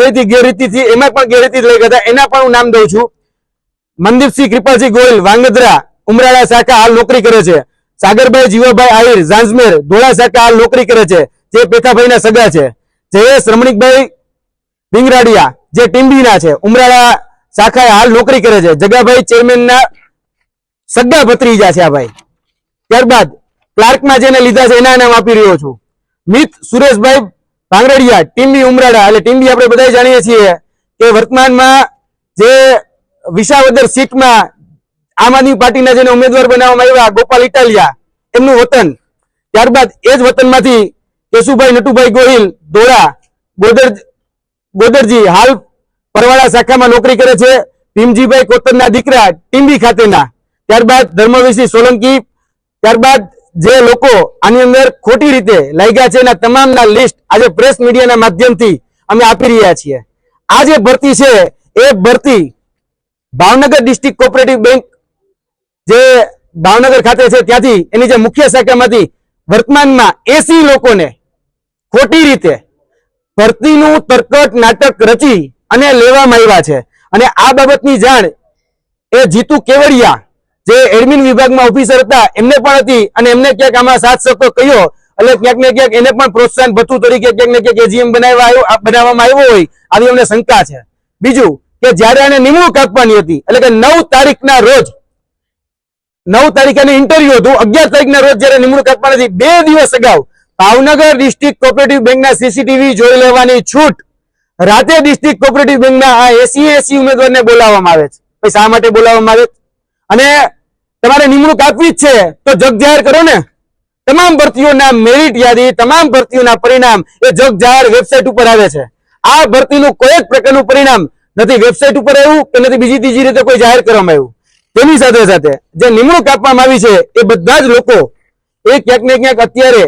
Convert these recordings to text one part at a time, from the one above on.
થઈ ગેરરીતિથી એમાં પણ ગેરરીતિ લઈ ગયા એના પણ હું નામ દઉં છું. મનદીપસિંહ કૃપાલસિંહ ગોયલ વાંગધ્રા ઉમરાળા શાખા હાલ નોકરી કરે છે. સાગરભાઈ, જીવાભાઈ આહિર, ઝાંઝમેર, ધોળા શાખા હાલ નોકરી કરે છે. જે પેથાભાઈના સગા છે. જયેશ રમણીકભાઈ ભીંગરાડિયા જે ટીમ્બીના છે. ઉમરાળા શાખાએ હાલ નોકરી કરે છે. જગાભાઈ ચેરમેનના સગા ભત્રીજા છે આ ભાઈ. ત્યારબાદ ક્લાર્કમાં જેને લીધા છે, એના નામ આપી રહ્યો છું. મિત સુરેશભાઈ ભાંગરડિયા ટીમ્બી ઉમરાળા, એટલે ટીમ્બી આપણે બધા જાણીએ છીએ કે વર્તમાનમાં જે વિસાવદર સીટમાં આમ આદમી પાર્ટીના જેને ઉમેદવાર બનાવવામાં આવ્યા, ગોપાલ ઇટાલિયા, એમનું વતન. ત્યારબાદ એ જ વતનમાંથી કેશુભાઈ નટુભાઈ ગોહિલ, ધોળા, ગોદર, ગોદરજી હાલ પરવાળા શાખામાં નોકરી કરે છે. ભીમજીભાઈ કોતરના દીકરા ટીમ્બી ખાતેના. ત્યારબાદ ધર્મવીરસિંહ સોલંકી. ત્યારબાદ જે લોકો આની અંદર ખોટી રીતે લાગ્યા છે, એના તમામના લિસ્ટ આજે પ્રેસ મીડિયાના માધ્યમથી અમે આપી રહ્યા છીએ. આ જે ભરતી છે, એ ભરતી ભાવનગર ડિસ્ટ્રિક્ટ કોઓપરેટિવ બેંક જે ભાવનગર ખાતે છે, ત્યાંથી એની જે મુખ્ય શાખામાંથી વર્તમાનમાં એસી લોકોને ખોટી રીતે ભરતીનું તરકટ નાટક રચી અને લેવામાં આવ્યા છે. અને આ બાબતની જાણ એ જીતુ કેવડિયા જે એડમિન વિભાગમાં ઓફિસર હતા, એમને પણ હતી અને એમને ક્યાંક આમાં સાથ સતો કહ્યો એટલે ક્યાંક ને ક્યાંક એને પણ પ્રોત્સાહન ભથ્થું તરીકે ક્યાંક ને ક્યાંક એજીએમ બનાવવા બનાવવામાં આવ્યો હોય, આવી અમને શંકા છે. બીજું કે જ્યારે એને નિમણૂક આપવાની હતી, એટલે કે નવ તારીખના રોજ, નવ તારીખે ઇન્ટરવ્યુ હતું, અગિયાર તારીખના રોજ જ્યારે નિમણૂક આપવાની હતી, બે દિવસ અગાઉ ભાવનગર ડિસ્ટ્રિક્ટ કોઓપરેટિવ બેંકના સીસીટીવી જોઈ લેવાની છૂટ. રાતે ડિસ્ટ્રિક્ટ કોઓપરેટિવ બેંકના આ એસી એસી ઉમેદવારને બોલાવવામાં આવે છે. શા માટે બોલાવવામાં આવે છે. અને તમારે નિમણૂક આપવી જ છે, તો જગ જાહેર કરો ને. તમામ ભરતીઓના મેરિટ યાદી, તમામ ભરતીઓના પરિણામ એ જગ જાહેર વેબસાઇટ ઉપર આવે છે. આ ભરતીનું કોઈ જ પ્રકારનું પરિણામ નથી વેબસાઇટ ઉપર આવ્યું કે નથી બીજી ત્રીજી રીતે કોઈ જાહેર કરવામાં આવ્યું. તેની સાથે સાથે જે નિમણૂક આપવામાં આવી છે, એ બધા જ લોકો એ ક્યાંક ને ક્યાંક અત્યારે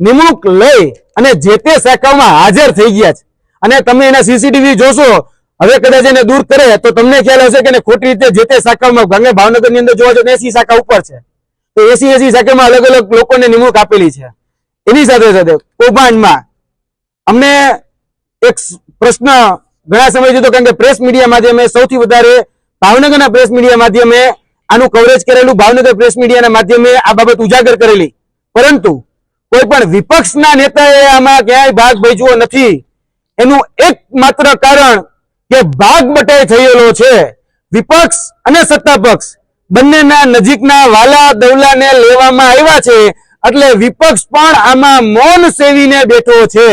નિમણૂક લઈ અને જે તે શાખાઓમાં હાજર થઈ ગયા છે. અને તમે એના સીસીટીવી જોશો હવે કદાચ એને દૂર કરે તો તમને ખ્યાલ હશે કે ખોટી રીતે જે તે શાખામાં કારણ ભાવનગરની અંદર જોવા જો એસી શાખા ઉપર છે. તો એસી એસી શાખામાં અલગ અલગ લોકોને નિમણૂક આપેલી છે. એની સાથે સાથે કૌભાંડમાં અમને એક પ્રશ્ન ઘણા સમયથી તો કારણ કે પ્રેસ મીડિયા માધ્યમે સૌથી વધારે ભાવનગરના પ્રેસ મીડિયા માધ્યમે આનું કવરેજ કરેલું ભાવનગર પ્રેસ મીડિયાના માધ્યમે આ બાબત ઉજાગર કરેલી. પરંતુ કોઈ પણ વિપક્ષના નેતાએ આમાં ક્યાંય ભાગ ભજવો નથી. એનું એકમાત્ર કારણ કે ભાગ બટાઈ થયેલો છે. વિપક્ષ અને સત્તા પક્ષ બંનેના નજીકના વાલા દવલાને લેવામાં આવ્યા છે એટલે વિપક્ષ પણ આમાં મૌન સેવીને બેઠો છે.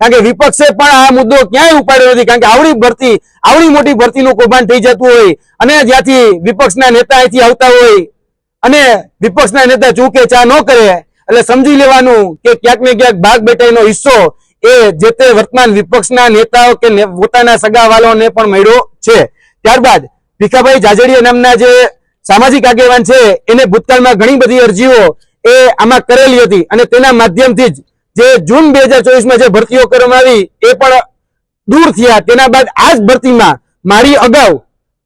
કારણ કે વિપક્ષે પણ આ મુદ્દો ક્યાંય ઉપાડ્યો નથી. કારણ કે આવડી ભરતી, આવડી મોટી ભરતીનું કૌભાંડ થઈ જતું હોય અને જ્યાંથી વિપક્ષના નેતા અહીંથી આવતા હોય અને વિપક્ષના નેતા ચૂકે ચા ન કરે, એટલે સમજી લેવાનું કે ક્યાંક ને ક્યાંક ભાગ બેટાઈનો હિસ્સો એ જે તે વર્તમાન વિપક્ષના નેતાઓ કે પોતાના સગાવાલોને પણ મળ્યો છે. ત્યારબાદ ભીખાભાઈ જાજડીયા નામના જે સામાજિક આગેવાન છે, એને ભૂતકાળમાં ઘણી બધી અરજીઓ એ આમાં કરેલી હતી અને તેના માધ્યમથી જ જે જૂન બે હજાર ચોવીસમાં જે ભરતીઓ કરવામાં આવી એ પણ દૂર થયા. તેના બાદ આ જ ભરતીમાં મારી અગાઉ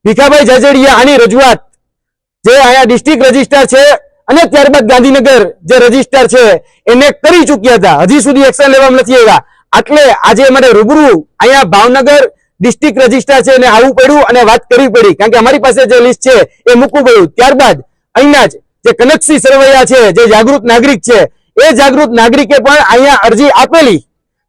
ભીખાભાઈ જાજડીયા આની રજૂઆત જે અહીંયા ડિસ્ટ્રિક્ટ રજિસ્ટ્રાર છે અને ત્યારબાદ ગાંધીનગર જે રજિસ્ટર છે, એને કરી ચૂક્યા હતા. હજી સુધી એક્શન લેવામાં નથી આવ્યા. એટલે આજે અમારે રૂબરૂ અહીંયા ભાવનગર ડિસ્ટ્રિક્ટ રજિસ્ટર છે એને આવવું પડ્યું અને વાત કરવી પડી. કારણ કે અમારી પાસે જે લિસ્ટ છે, એ મૂકવું પડ્યું. ત્યારબાદ અહીંના જ જે કનકસિંહ સરવૈયા છે, જે જાગૃત નાગરિક છે, એ જાગૃત નાગરિકે પણ અહીંયા અરજી આપેલી.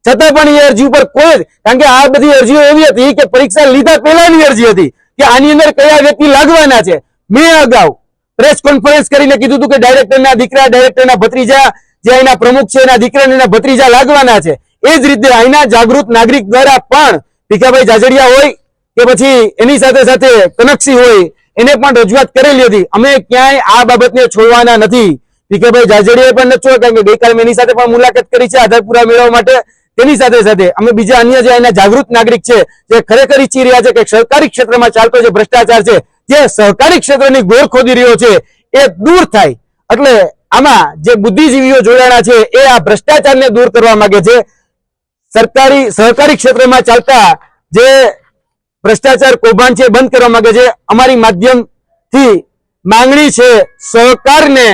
છતાં પણ એ અરજી ઉપર કોઈ કારણ કે આ બધી અરજીઓ એવી હતી કે પરીક્ષા લીધા પહેલાની અરજી હતી કે આની અંદર કયા વ્યક્તિ લાગવાના છે. મેં અગાઉ પ્રેસ કોન્ફરન્સ કરીને કીધું હતું કે ડાયરેક્ટરના દીકરા ડાયરેક્ટરના ભત્રીજા, જે અહીંના પ્રમુખ છે, એના દીકરા એના ભત્રીજા લાગવાના છે. એ જ રીતે અહીંના જાગૃત નાગરિક દ્વારા પણ ભીખાભાઈ જાજડિયા હોય કે પછી એની સાથે સાથે કનકસિંહ હોય, એને પણ રજૂઆત કરેલી હતી. અમે ક્યાંય આ બાબતને છોડવાના નથી. ભીખાભાઈ જાજડિયાએ પણ નથી છોડ્યા, કારણ કે ગઈકાલે એની સાથે પણ મુલાકાત કરી છે આધાર પુરા મેળવવા માટે. તેની સાથે સાથે અમે બીજા અન્ય જે અહીંના જાગૃત નાગરિક છે, જે ખરેખર ઈચ્છી રહ્યા છે કે સરકારી ક્ષેત્રમાં ચાલતો જે ભ્રષ્ટાચાર છે જે સહકારી ક્ષેત્રની ગોળ ખોદી રહ્યો છે, એ દૂર થાય. એટલે આમાં જે બુદ્ધિજીવીઓ જોડાણા છે, એ આ ભ્રષ્ટાચારને દૂર કરવા માંગે છે. સરકારી, સહકારી ક્ષેત્રમાં ચાલતા જે ભ્રષ્ટાચાર કૌભાંડ છે બંધ કરવા માંગે છે. અમારી માધ્યમથી માંગણી છે સહકારને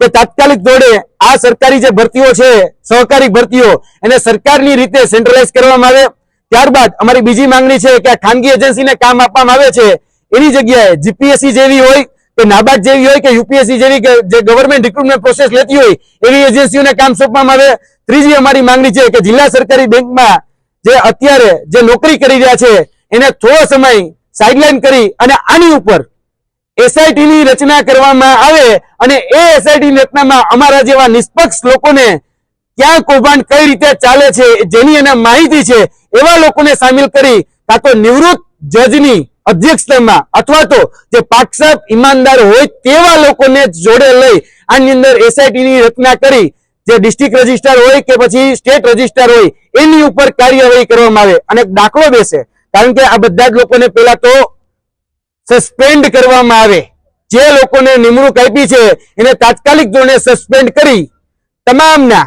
કે તાત્કાલિક ધોરણે આ સરકારી જે ભરતીઓ છે, સહકારી ભરતીઓ, એને સરકારની રીતે સેન્ટ્રલાઇઝ કરવામાં આવે. ત્યારબાદ અમારી બીજી માંગણી છે કે આ ખાનગી એજન્સીને કામ આપવામાં આવે છે. એની જગ્યાએ જીપીએસસી જેવી હોય કે નાબાર્ડ જેવી હોય કે યુપીએસસી જેવી જે ગવર્મેન્ટ રિક્રુટમેન્ટ પ્રોસેસ લેતી હોય, એવી એજન્સીઓને કામ સોંપવામાં આવે. ત્રીજી અમારી માંગણી છે કે જિલ્લા સરકારી બેંકમાં જે અત્યારે જે નોકરી કરી રહ્યા છે, એને થોડો સમય સાઇડલાઇન કરી અને આની ઉપર એસઆઈટીની રચના કરવામાં આવે અને એ એસઆઈટી ની રચનામાં અમારા જેવા નિષ્પક્ષ લોકોને ક્યાં કૌભાંડ કઈ રીતે ચાલે છે, જેની એને માહિતી છે, એવા લોકોને સામેલ કરી કાં તો નિવૃત્ત જજની અધ્યક્ષતામાં અથવા તો જે પાકસાપ ઈમાનદાર હોય તેવા લોકોને જોડે લઈ આની અંદર એસઆઈટી ની રચના કરી, જે ડિસ્ટ્રિક્ટ રજિસ્ટ્રાર હોય કે પછી સ્ટેટ રજિસ્ટ્રાર હોય, એની ઉપર કાર્યવાહી કરવામાં આવે અને દાખલો બેસે. કારણ કે આ બધા જ લોકોને પેલા તો સસ્પેન્ડ કરવામાં આવે. જે લોકોને નિમણૂક આપી છે, એને તાત્કાલિક ધોરણે સસ્પેન્ડ કરી. તમામના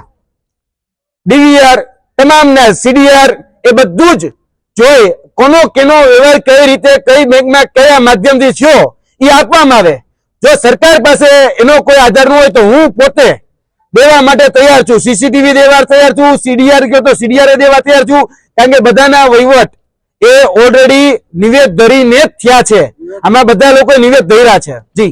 ડીવીઆર તમામના સીડીઆર એ બધું જ જોઈ કોનો કેનો વ્યવહાર કઈ રીતે, કઈ બેંકમાં કયા માધ્યમથી થયો એ આપવામાં આવે. જો સરકાર પાસે એનો કોઈ આધાર ન હોય તો હું પોતે દેવા માટે તૈયાર છું. સીસીટીવી દેવા તૈયાર છું સીડીઆર ગયો તો સીડીઆર દેવા તૈયાર છું. કારણ કે બધાના વહીવટ એ ઓલરેડી નિવેદ ધરીને જ થયા છે. આમાં બધા લોકો નિવેદ ધર્યા છે. જી.